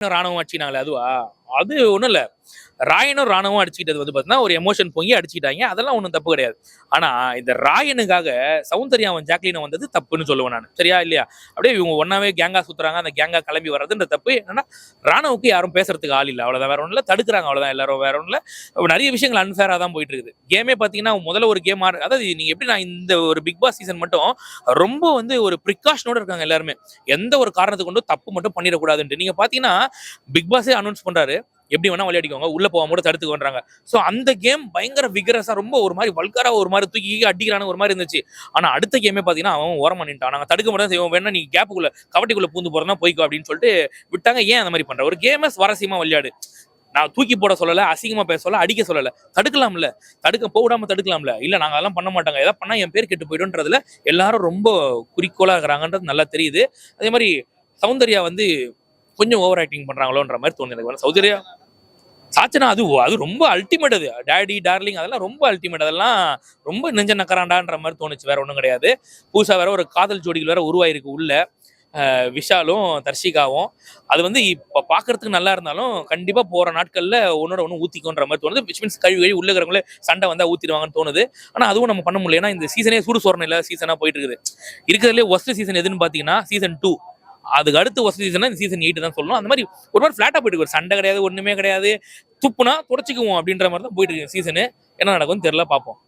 ராணுவம் அடிச்சினாங்களே அதுவா? அது ஒன்றும் இல்லை. ராயனும் ராணுவம் அடிச்சுக்கிட்டது வந்து பார்த்தீங்கன்னா ஒரு எமோஷன் பொங்கி அடிச்சுக்கிட்டாங்க. அதெல்லாம் ஒன்றும் தப்பு கிடையாது. ஆனா இந்த ராயனுக்காக சௌந்தர்யாவன் ஜாக்லினை வந்தது தப்புன்னு சொல்லுவேன் நான். சரியா இல்லையா? அப்படியே இவங்க ஒன்னாவே கேங்கா சுத்துறாங்க. அந்த கேங்கா கிளம்பி வர்றதுன்ற தப்பு. என்னன்னா ராணுவுக்கு யாரும் பேசுறதுக்கு ஆள் இல்லை. அவ்வளோதான் வேற ஒன்றும் இல்லை தடுக்கிறாங்க. அவ்வளவுதான். எல்லாரும் வேற ஒன்றும் இல்லை நிறைய விஷயங்கள் அன்ஃபேரா தான் போயிட்டு இருக்குது கேமே பார்த்தீங்கன்னா முதல்ல ஒரு கேம் ஆடு அதாவது நீங்க எப்படி நான் இந்த ஒரு பிக் பாஸ் சீசன் மட்டும் ரொம்ப வந்து ஒரு ப்ரிகாஷனோட இருக்காங்க எல்லாருமே. எந்த ஒரு காரணத்தை கொண்டு தப்பு மட்டும் பண்ணிடக்கூடாதுன்ட்டு. நீங்க பாத்தீங்கன்னா பிக் பாஸே அனௌன்ஸ் பண்றாரு. எப்படி வேணா விளையாடிக்கோங்க உள்ள போகாம கூட தடுத்து ஸோ அந்த கேம் பயங்கர விகரஸா ரொம்ப ஒரு மாதிரி வல்கரா ஒரு மாதிரி தூக்கி அடிக்கிறான ஒரு மாதிரி இருந்துச்சு. ஆனா அடுத்த கேமே பாத்தீங்கன்னா அவன் ஓரம் பண்ணிட்டான் நாங்க தடுக்க மட்டும் செய்வோம் வேணா நீ கேப்புக்குள்ள கவட்டிக்குள்ள பூந்து போறதா போய்க்கோ அப்படின்னு சொல்லிட்டு விட்டாங்க. ஏன் அந்த மாதிரி பண்ற? ஒரு கேமே சுவாரஸ்யமா விளையாடு. நான் தூக்கி போட சொல்லல அசிங்கமா பேச சொல்ல அடிக்க சொல்லல. தடுக்கலாம்ல. தடுக்க போடாம தடுக்கலாம்ல. இல்ல நாங்க அதெல்லாம் பண்ண மாட்டாங்க. ஏதாவது பண்ணா என் பேர் கெட்டு போயிடும்ன்றதுல எல்லாரும் ரொம்ப குறிக்கோளா இருக்கிறாங்கன்றது நல்லா தெரியுது. அதே மாதிரி சௌந்தர்யா வந்து கொஞ்சம் ஓவர் ஆக்டிங் பண்றாங்களோன்ற மாதிரி தோணுது எனக்கு. சௌந்தர்யா? சாச்சனா அது அது ரொம்ப அல்டிமேட் அது. டேடி டார்லிங் அதெல்லாம் ரொம்ப அல்டிமேட் அதெல்லாம் ரொம்ப நெஞ்ச நக்கறாண்டான்ற மாதிரி தோணுச்சு. வேற ஒன்றும் கிடையாது. புதுசாக வேற ஒரு காதல் ஜோடிகள் வேற உருவாயிருக்கு உள்ள. விஷாலும் தர்ஷிகாவும். அது வந்து இப்போ பார்க்கறதுக்கு நல்லா இருந்தாலும் கண்டிப்பாக போகிற நாட்களில் ஒன்னோட ஒன்று ஊற்றிக்கோன்ற மாதிரி தோணுது. விச் மீன்ஸ் கழுவி கழுவி உள்ள இருக்கிறவங்களே சண்டை வந்தால் ஊற்றிடுவாங்கன்னு தோணுது. ஆனால் அதுவும் நம்ம பண்ண முடியல. ஏன்னா இந்த சீசனே சூடு சோரணம் சீசனாக போயிட்டு இருக்குது. இருக்கிறதுலே ஒஸ்ட் சீசன் எதுன்னு பார்த்தீங்கன்னா சீசன் டூ அதுக்கு அடுத்து ஒரு சீசன் இந்த சீசன் எயிட் தான் சொல்லணும். அந்த மாதிரி ஒரு மாதிரி ஃபிளாட்டா போயிட்டு ஒரு சண்டை கிடையாது ஒன்றுமே கிடையாது. துப்புனா துடைச்சிக்குவோம் அப்படின்ற மாதிரி தான் போயிட்டு இருக்கு சீசனு என்ன நடக்கும்னு தெரியல பார்ப்போம்.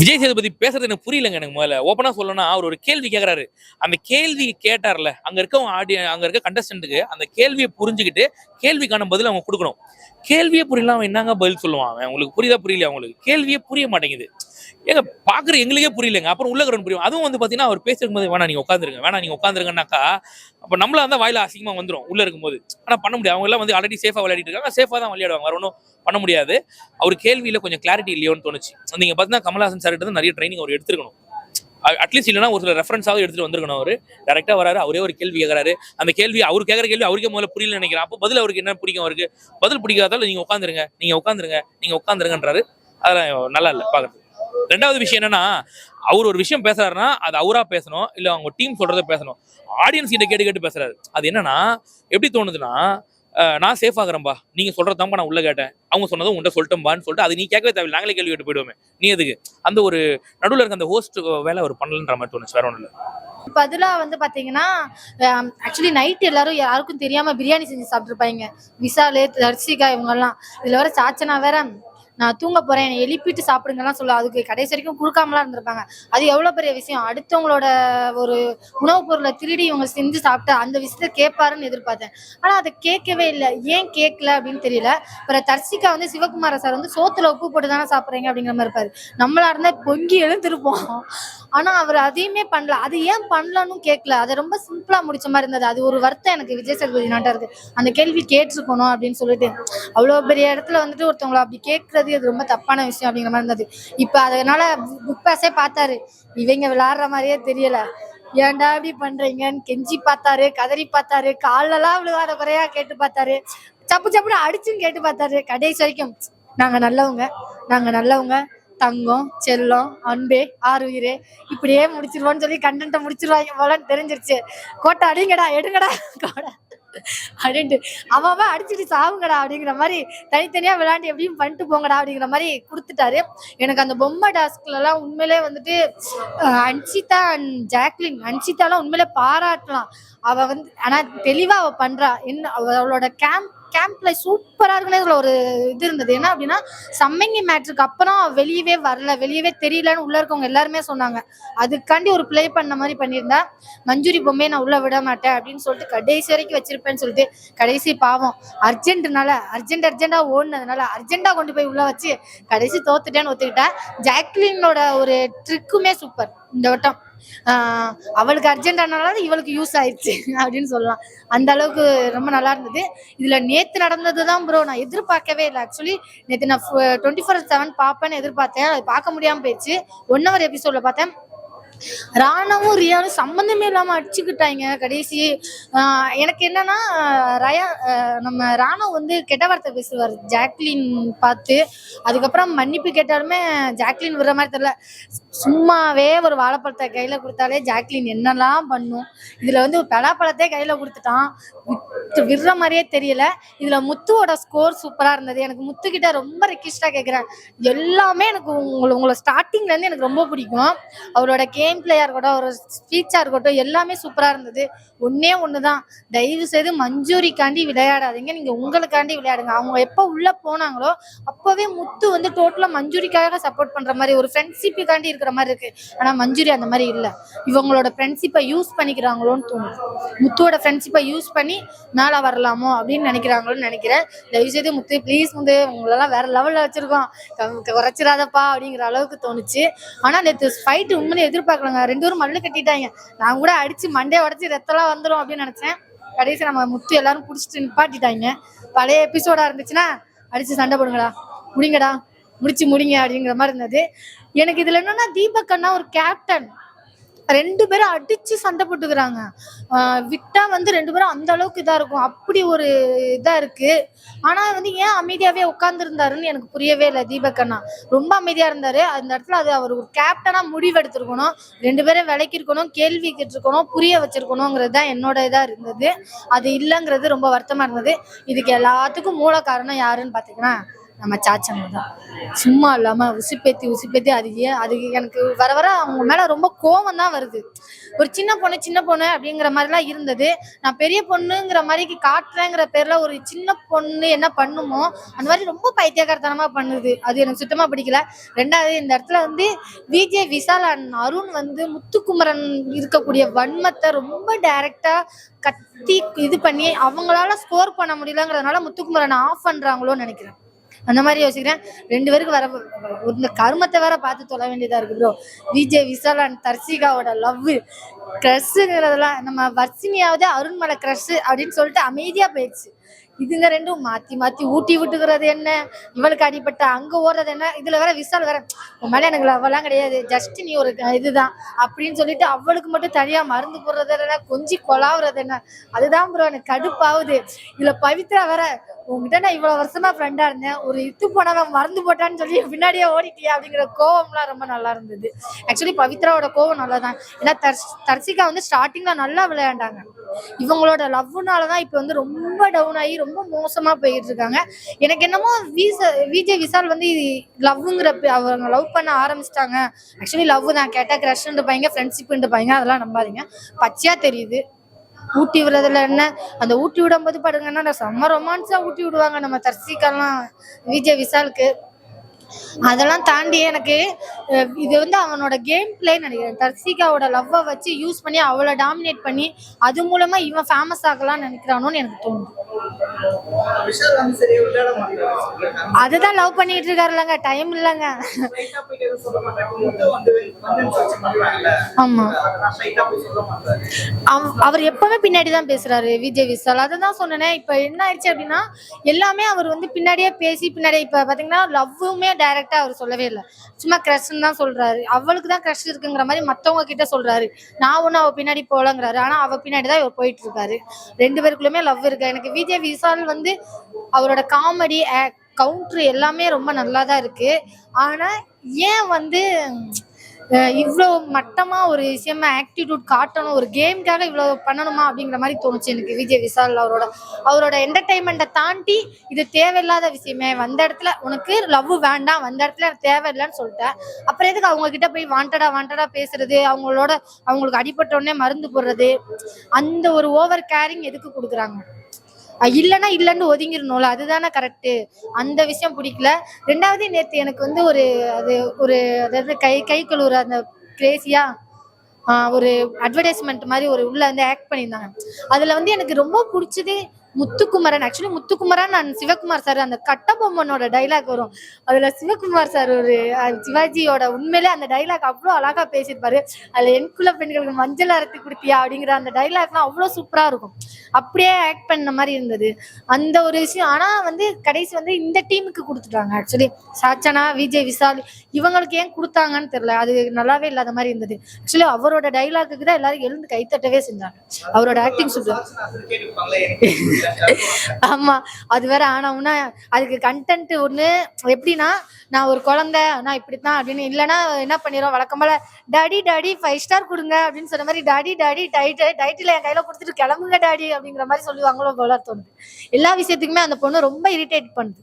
விஜய் சேதுபதி பேசுறது எனக்கு புரியலங்க எனக்கு முதல்ல. ஓப்பனா சொல்லணும்னா அவர் ஒரு கேள்வி கேட்கறாரு அந்த கேள்வி கேட்டார்ல அங்க இருக்க ஆடிய அங்க இருக்க கண்டஸ்டன்ட்டுக்கு அந்த கேள்வியை புரிஞ்சுக்கிட்டு கேள்விக்கான பதில் அவங்க கொடுக்கணும். கேள்வியே புரியல அவன் என்னங்க பதில் சொல்லுவான்? அவன் உங்களுக்கு புரியுதா புரியல அவங்களுக்கு கேள்வியே புரிய மாட்டேங்குது. ஏங்க பார்க்குற எங்களுக்கே புரியலங்க. அப்புறம் உள்ள கிரௌண்ட் புரியும். அதுவும் வந்து பாத்தீங்கன்னா அவர் பேசிருக்கும் போது வேணா நீங்க உட்காந்துருங்க வேணா நீங்கள் உட்காந்துருங்கன்னாக்கா அப்ப நம்மளா இருந்தால் வாயில அசிங்கமா வந்துடும் உள்ள இருக்கும்போது. ஆனா பண்ண முடியாது. அவங்க எல்லாம் வந்து ஆல்ரெடி சேஃபா விளையாடிட்டு இருக்காங்க. சேஃபா தான் விளையாடுவாங்க. வேறு ஒன்றும் பண்ண முடியாது. அவர் கேள்வியில் கொஞ்சம் கிளாரிட்டி இல்லையோன்னு தோணுச்சு. நீங்க பாத்தீங்கன்னா கமல்ஹாசன் சார் தான் நிறைய ட்ரைனிங் அவர் எடுத்துருக்கணும். அட்லீஸ்ட் இல்லைனா ஒரு சில ரெஃபரன்ஸாவது எடுத்துட்டு வந்திருக்கணும் அவர். டேரெக்டாக வராரு. அவரே ஒரு கேள்வி கேட்கறாரு அந்த கேள்வி அவர் கேட்குற கேள்வி அவருக்கே முதல்ல புரியல நினைக்கிறேன். அப்போ பதில் அவருக்கு என்ன பிடிக்கும் அவருக்கு? பதில் பிடிக்காதால நீங்க உட்காந்துருங்க நீங்க உட்காந்துருங்க நீங்க உட்காந்துருங்கன்றாரு அதெல்லாம் நல்லா இல்லை பார்க்குறது ரெண்டாவது விஷயம் என்னன்னா அவர் ஒரு விஷயம் பேசுறாருன்னா அது அவரா பேசணும் இல்ல அவங்க டீம் சொல்றத பேசணும். ஆடியன்ஸ் கிட்ட கேட்டு கேட்டு பேசுறாரு. அது என்னன்னா எப்படி தோணுதுன்னா நான் சேஃப் ஆகுறேன்பா. நீங்க சொல்றதாம்பா நான் உள்ள கேட்டேன். அவங்க சொன்னதும் உண்ட சொல்லிட்டோம்பான்னு சொல்லிட்டு அது நீ கேட்கவே தேவையில்லை. நாங்களே கேள்வி கேட்டு போயிடுவோமே. நீ எதுக்கு? அந்த ஒரு நடுவில் இருக்க அந்த ஹோஸ்ட் வேலை அவர் பண்ணலன்ற மாதிரி தோணுச்சு. வேற ஒன்றும் இல்லை பதிலா வந்து பாத்தீங்கன்னா ஆக்சுவலி நைட் எல்லாரும் யாருக்கும் தெரியாம பிரியாணி செஞ்சு சாப்பிட்டுருப்பாங்க. விசாலு தர்சிகா இவங்க எல்லாம் இதுல வேற சாச்சனா வேற நான் தூங்க போறேன் என்னை எழுப்பிட்டு சாப்பிடுங்கலாம் சொல்ல அதுக்கு கடைசி வரைக்கும் கொடுக்காமலாம் இருந்திருப்பாங்க. அது எவ்வளவு பெரிய விஷயம்? அடுத்தவங்களோட ஒரு உணவுப் பொருளை திருடி இவங்க செஞ்சு சாப்பிட்டா அந்த விஷயத்த கேட்பாருன்னு எதிர்பார்த்தேன். ஆனா அதை கேட்கவே இல்லை. ஏன் கேட்கல அப்படின்னு தெரியல. அப்புறம் தர்சிகா வந்து சிவகுமார சார் வந்து சோத்துல உப்பு போட்டு தானே சாப்பிட்றீங்க அப்படிங்கிற மாதிரி இருப்பாரு. நம்மளா இருந்தா பொங்கி எழுந்திருப்போம். ஆனா அவர் அதையுமே பண்ணல. அது ஏன் பண்ணலன்னு கேட்கல. அதை ரொம்ப சிம்பிளா முடிச்ச மாதிரி இருந்தது. அது ஒரு வருத்தம் எனக்கு. விஜய் சேதுபதி நாட்டா இருக்கு அந்த கேள்வி கேட்டிருக்கணும் அப்படின்னு சொல்லிட்டு. அவ்வளவு பெரிய இடத்துல வந்துட்டு ஒருத்தவங்களை அப்படி கேட்கறது அது ரொம்ப தப்பான விஷயம் அப்படிங்கிற மாதிரி இருந்தது. இப்ப அதனால புக் பாஸே பார்த்தாரு. இவங்க விளையாடுற மாதிரியே தெரியல. ஏன்டா இப்படி பண்றீங்கன்னு கெஞ்சி பார்த்தாரு கதறி பார்த்தாரு காலெல்லாம் விழுகாத குறையா கேட்டு பார்த்தாரு. சப்பு சப்புன்னு அடிச்சுன்னு கேட்டு பார்த்தாரு. கடைசி வரைக்கும் நாங்க நல்லவங்க நாங்க நல்லவங்க. தங்கம் செல்லம் அன்பே ஆறு உயிரே. இப்படியே முடிச்சிருவோன்னு சொல்லி கண்டென்ட்டை முடிச்சிருவாங்க போலன்னு தெரிஞ்சிருச்சு. கோட்டை அடிங்கடா எடுங்கடா கோடை அப்படின்ட்டு. அவன் அவன் அடிச்சுட்டு சாவுங்கடா அப்படிங்கிற மாதிரி தனித்தனியா விளையாண்டு எப்படியும் பண்ணிட்டு போங்கடா அப்படிங்கிற மாதிரி கொடுத்துட்டாரு. எனக்கு அந்த பொம்மை டாஸ்க்ல எல்லாம் உண்மையிலே வந்துட்டு அன்சிதா அண்ட் ஜாக்லின் அன்சிதாலாம் உண்மையிலே பாராட்டலாம். அவ வந்து ஆனா தெளிவா அவ பண்றா. என்ன அவளோட கேம்ப் கேம்ப்ல சூப்பரா இருக்குன்னு ஒரு இது இருந்தது. என்ன அப்படின்னா சம்மங்கி மேட்ருக்கு அப்புறம் வெளியவே வரல வெளியவே தெரியலன்னு உள்ள இருக்கவங்க எல்லாருமே சொன்னாங்க. அதுக்காண்டி ஒரு ப்ளே பண்ண மாதிரி பண்ணியிருந்தா மஞ்சுரி பொம்மையை நான் உள்ள விட மாட்டேன் அப்படின்னு சொல்லிட்டு கடைசி வரைக்கும் வச்சிருப்பேன்னு சொல்லிட்டு கடைசி பாவம். அர்ஜென்ட்னால அர்ஜென்ட் அர்ஜென்டா ஓடுனதுனால அர்ஜென்டா கொண்டு போய் உள்ள வச்சு கடைசி தோத்துட்டேன்னு ஒத்துக்கிட்டேன். ஜாக்லினோட ஒரு ட்ரிக்குமே சூப்பர் இந்த வட்டம். அவளுக்கு அர்ஜென்ட் ஆனாலும் இவளுக்கு யூஸ் ஆயிடுச்சு அப்படின்னு சொல்லலாம். அந்த அளவுக்கு ரொம்ப நல்லா இருந்தது. இதுல நேத்து நடந்தது தான் ப்ரோ நான் எதிர்பார்க்கவே இல்லை. ஆக்சுவலி நேத்து நான் டுவெண்ட்டி ஃபோர் செவன் பார்ப்பேன்னு எதிர்பார்த்தேன். அது பார்க்க முடியாம போயிடுச்சு. ஒன் ஹவர் எபிசோட்ல பார்த்தேன். ராணாவும் ரியாவும் சம்மந்தமே இல்லாம அடிச்சுக்கிட்டாங்க கடைசி எனக்கு என்னன்னா ரயா நம்ம ராணா வந்து கெட்ட வார்த்தை பேசுவார். ஜாக்லின் பார்த்து அதுக்கப்புறம் மன்னிப்பு கேட்டாலுமே ஜாக்லின் விடுற மாதிரி தெரியல. சும்மாவே ஒரு வாழைப்பழத்தை கையில கொடுத்தாலே ஜாக்லின் என்னெல்லாம் பண்ணும். இதுல வந்து பலாப்பழத்தையே கையில கொடுத்துட்டான். விடுற மாதிரியே தெரியல. இதுல முத்துவோட ஸ்கோர் சூப்பரா இருந்தது. எனக்கு முத்து கிட்ட ரொம்ப ரெக்வஸ்டா கேக்குறேன். எல்லாமே எனக்கு உங்களை உங்களை ஸ்டார்டிங்ல இருந்து எனக்கு ரொம்ப பிடிக்கும். அவரோட கேம் பிளேயா இருக்கட்டும் அவரோட ஸ்பீச்சா இருக்கட்டும் எல்லாமே சூப்பரா இருந்தது. ஒன்னே ஒண்ணுதான். தயவு செய்து மஞ்சூரிக்காண்டி விளையாடாதீங்க. நீங்க உங்களுக்காண்டி விளையாடுங்க. அவங்க எப்ப உள்ள போனாங்களோ அப்பவே முத்து வந்து டோட்டலா மஞ்சூரிக்காக சப்போர்ட் பண்ற மாதிரி ஒரு ஃப்ரெண்ட்ஷிப்புக்காண்டி இருக்கிற மாதிரி இருக்கு. ஆனா மஞ்சூரி அந்த மாதிரி இல்ல. இவங்களோட ஃப்ரெண்ட்ஷிப்பை யூஸ் பண்ணிக்கிறாங்களோன்னு தோணும் முத்துவோட ஃப்ரெண்ட்ஷிப்பை யூஸ் பண்ணி மேல வரலாமோ அப்படின்னு நினைக்கிறாங்களோன்னு நினைக்கிறேன். தயவு செய்து முத்து ப்ளீஸ் முத்து உங்களெல்லாம் வேற லெவலில் வச்சிருக்கோம். குறைச்சிடாதப்பா அப்படிங்கிற அளவுக்கு தோணுச்சு. ஆனால் நேற்று ஃபைட்டு உண்மையிலே எதிர்பார்க்கலங்க. ரெண்டு பேரும் மல்லு கட்டிட்டாங்க. நான் கூட அடிச்சு மண்டே உடச்சி ரத்தம்லாம் வந்துடும் அப்படின்னு நினச்சேன். கடைசி நம்ம முத்து எல்லாரும் பிடிச்சிட்டு நிப்பாட்டிட்டாங்க. பழைய எபிசோடா இருந்துச்சுன்னா அடிச்சு சண்டை போடுங்கடா. முடிங்கடா. முடிச்சு முடிங்க அப்படிங்கிற மாதிரி இருந்தது. எனக்கு இதுல என்னன்னா தீபக் அண்ணா ஒரு கேப்டன் ரெண்டு பேரும் அடிச்சு சண்டை போட்டுக்கிறாங்க. விட்டா வந்து ரெண்டு பேரும் அந்த அளவுக்கு இதா இருக்கும். அப்படி ஒரு இதா இருக்கு. ஆனா வந்து ஏன் அமைதியாவே உட்கார்ந்து இருந்தாருன்னு எனக்கு புரியவே இல்லை தீபக்கண்ணா ரொம்ப அமைதியா இருந்தாரு. அந்த இடத்துல அது அவர் ஒரு கேப்டனா முடிவெடுத்திருக்கணும் ரெண்டு பேரும் விலைக்கு இருக்கணும் கேள்வி கேட்டிருக்கணும் புரிய வச்சிருக்கணுங்கிறது தான் என்னோட இதா இருந்தது. அது இல்லைங்கிறது ரொம்ப வருத்தமா இருந்தது. இதுக்கு எல்லாத்துக்கும் மூல காரணம் யாருன்னு பாத்தீங்கன்னா நம்ம சாச்சங்க தான். சும்மா இல்லாம உசுப்பேத்தி உசுப்பேத்தி அது ஏன் அது எனக்கு வர வர அவங்க மேல ரொம்ப கோவம் தான் வருது. ஒரு சின்ன பொண்ணு சின்ன பொண்ணு அப்படிங்கிற மாதிரிலாம் இருந்தது. நான் பெரிய பொண்ணுங்கிற மாதிரி காட்டுறேங்கிற பேர்ல ஒரு சின்ன பொண்ணு என்ன பண்ணுமோ அந்த மாதிரி ரொம்ப பைத்தியக்காரத்தனமா பண்ணுது. அது எனக்கு சுத்தமா பிடிக்கல. ரெண்டாவது இந்த இடத்துல வந்து விஜய் விஷால் அண்ட் அருண் வந்து முத்துக்குமரன் இருக்கக்கூடிய வன்மத்தை ரொம்ப டைரக்டா கத்தி இது பண்ணி அவங்களால ஸ்கோர் பண்ண முடியலங்கிறதுனால முத்துக்குமரன் ஆஃப் பண்றாங்களோன்னு நினைக்கிறேன். அந்த மாதிரி யோசிக்கிறேன். ரெண்டு பேருக்கு வர இந்த கருமத்தை வேற பார்த்து தொலை வேண்டியதா இருக்கு ப்ரோ விஜய் விசால் அண்ட் தர்சிகாவோட லவ் க்ரஷ்ங்கிறதெல்லாம் நம்ம வர்சினியாவது அருண்மலை க்ரஷ் அப்படின்னு சொல்லிட்டு அமைதியா போயிடுச்சு. இதுங்க ரெண்டும் மாத்தி மாத்தி ஊட்டி விட்டுக்கிறது என்ன? இவளுக்கு அடிபட்ட அங்க ஓடுறது என்ன? இதுல வேற விசால் வேற உன் மேல எனக்கு அவெல்லாம் கிடையாது. ஜஸ்ட் நீ ஒரு இதுதான். அப்படின்னு சொல்லிட்டு அவளுக்கு மட்டும் தனியா மருந்து போடுறது என்ன? கொஞ்சி கொலாவுறது என்ன? அதுதான் ப்ரோ எனக்கு கடுப்பாகுது. இதுல பவித்ரா வேற உங்ககிட்ட நான் இவ்வளவு வருஷமா ஃப்ரெண்டா இருந்தேன். ஒரு இத்து போனவன் மறந்து போட்டான்னு சொல்லி பின்னாடியே ஓடிட்டியா? அப்படிங்கிற கோவம்லாம் ரொம்ப நல்லா இருந்தது. ஆக்சுவலி பவித்ராவோட கோவம் நல்லா தான் ஏன்னா தர்ஷ் வந்து ஸ்டார்டிங்ல நல்லா விளையாண்டாங்க. இவங்களோட லவ்னாலதான் தான் இப்போ வந்து ரொம்ப டவுன் ஆகி ரொம்ப மோசமா போயிட்டு இருக்காங்க எனக்கு என்னமோ விச விஜய் விஷால் வந்து லவ்ங்கிற அவங்க லவ் பண்ண ஆரம்பிச்சிட்டாங்க. ஆக்சுவலி லவ் தான் கேட்டா க்ரஷ்ன்னு பையங்க ஃப்ரெண்ட்ஷிப்னு பையங்க அதெல்லாம் நம்பாதீங்க. பச்சையா தெரியுது. ஊட்டி விடுறதுல என்ன? அந்த ஊட்டி விடும்போது பாருங்கன்னா செம்ம ரொமான்ஸா ஊட்டி விடுவாங்க நம்ம தர்சிக்கெல்லாம் விஜய் விசாலுக்கு அதெல்லாம் தாண்டி எனக்கு இது வந்து அவனோட கேம் பிளே நினைக்கிறேன். தர்சிகாவோட லவ்வை வச்சு யூஸ் பண்ணி அவளை டாமினேட் பண்ணி அது மூலமா இவன் ஃபேமஸ் ஆகலாம்னு நினைக்கிறானோன்னு எனக்கு தோணுது. அதுதான் லவ் பண்ணிட்டு இருக்காருல்லங்க. டைம் இல்லைங்க. ஆமா. அவர் எப்பவுமே பின்னாடி தான் பேசுறாரு விஜய் விசால். அதை தான் சொன்னேனே இப்ப என்ன ஆயிடுச்சு அப்படின்னா எல்லாமே அவர் வந்து பின்னாடியே பேசி பின்னாடியே இப்ப பாத்தீங்கன்னா லவ்வுமே டைரக்டா அவர் சொல்லவே இல்லை. சும்மா தான் சொல்றாரு. அவளுக்கு தான் க்ரஷ் இருக்குங்கிற மாதிரி மத்தவங்க கிட்ட சொல்றாரு. நான் ஒன்னும் அவ பின்னாடி போலங்கிறாரு ஆனா அவ பின்னாடி தான் இவர் போயிட்டு இருக்காரு. ரெண்டு பேருக்குள்ளுமே லவ் இருக்கு. எனக்கு விஜய் விசால் வந்து அவரோட காமெடி கவுண்ட்ரு எல்லாமே ரொம்ப நல்லா தான் இருக்கு. ஆனா ஏன் வந்து இவ்வளோ மட்டமா ஒரு விஷயமா ஆக்டிடியூட் காட்டணும் ஒரு கேம்க்காக இவ்வளோ பண்ணணுமா அப்படிங்கிற மாதிரி தோணுச்சு எனக்கு விஜய் விஷால் அவரோட. அவரோட என்டர்டைன்மெண்ட்டை தாண்டி இது தேவையில்லாத விஷயமே. வந்த இடத்துல உனக்கு லவ் வேண்டாம் வந்த இடத்துல தேவையில்லைன்னு சொல்லிட்டேன். அப்புறம் எதுக்கு அவங்க கிட்ட போய் வாண்டடா வாண்டடா பேசுறது? அவங்களோட அவங்களுக்கு அடிபட்ட உடனே மருந்து போடுறது? அந்த ஒரு ஓவர் கேரிங் எதுக்கு கொடுக்குறாங்க? இல்லைன்னா இல்லைன்னு ஒதுங்கிடணும்ல. அதுதானே கரெக்டு அந்த விஷயம் பிடிக்கல. ரெண்டாவது நேற்று எனக்கு வந்து ஒரு அது ஒரு அதாவது கை கை கழுவுற அந்த கிரேசியா ஒரு அட்வர்டைஸ்மெண்ட் மாதிரி ஒரு உள்ள வந்து ஆக்ட் பண்ணியிருந்தாங்க. அதுல வந்து எனக்கு ரொம்ப பிடிச்சது Muthukumaran. Actually Muthukumaran and Sivakumar sir அந்த கட்டபொம்மனோட டைலாக் வரும். அதுல சிவகுமார் சார் ஒரு சிவாஜியோட உண்மையிலே அந்த டைலாக் அவ்வளோ அழகா பேசியிருப்பாரு. அதுல என் பெண்களுக்கு மஞ்சள் அரைத்து கொடுத்தியா அப்படிங்கிற அந்த டைலாக்லாம் அவ்வளோ சூப்பரா இருக்கும். அப்படியே ஆக்ட் பண்ண மாதிரி இருந்தது. அந்த ஒரு விஷயம் ஆனா வந்து கடைசி வந்து இந்த டீமுக்கு கொடுத்துட்டாங்க. ஆக்சுவலி சாச்சனா விஜய் விசால் இவங்களுக்கு ஏன் கொடுத்தாங்கன்னு தெரியல. அது நல்லாவே இல்லாத மாதிரி இருந்தது. ஆக்சுவலி அவரோட டைலாக்குக்கு தான் எல்லாரும் எழுந்து கைத்தட்டவே செஞ்சாங்க. அவரோட ஆக்டிங் சூப்பர் ஆமா அது வேற ஆனவுன்னா அதுக்கு கண்டென்ட் ஒண்ணு எப்படின்னா நான் ஒரு குழந்தை நான் இப்படித்தான் அப்படின்னு இல்லைன்னா என்ன பண்ணிடுவோம் வழக்கம் போல டாடி டாடி ஃபைவ் ஸ்டார் கொடுங்க அப்படின்னு சொன்ன மாதிரி டாடி டாடி டைட்டு டைட்டில் என் கையில கொடுத்துட்டு கிளம்புங்க டாடி அப்படிங்கிற மாதிரி சொல்லுவாங்களோ போல தோணுது. எல்லா விஷயத்துக்குமே அந்த பொண்ணு ரொம்ப இரிட்டேட் பண்ணுது.